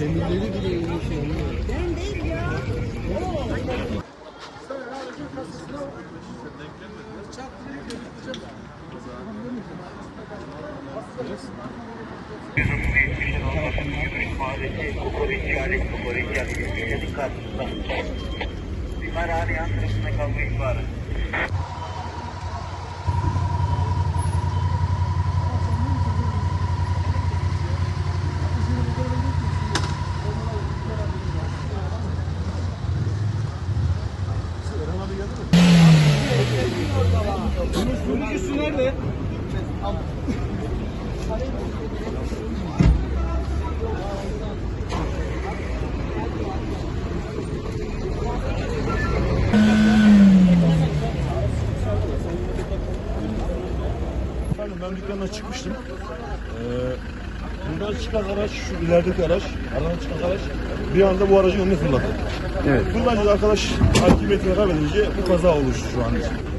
Demirleri bile iyi şey oluyor. Ben değil ya. Bimarhane yan tarafında kavga ihbarı. Sürücüsü nerede? Efendim ben dükkandan çıkmıştım. Ee, buradan çıkan araç, şu ilerideki araç, aradan çıkan araç bir anda bu aracın önüne fırladı. Evet. Fırlayınca arkadaş hakimiyetini kaybedince bu kaza oluştu şu an için.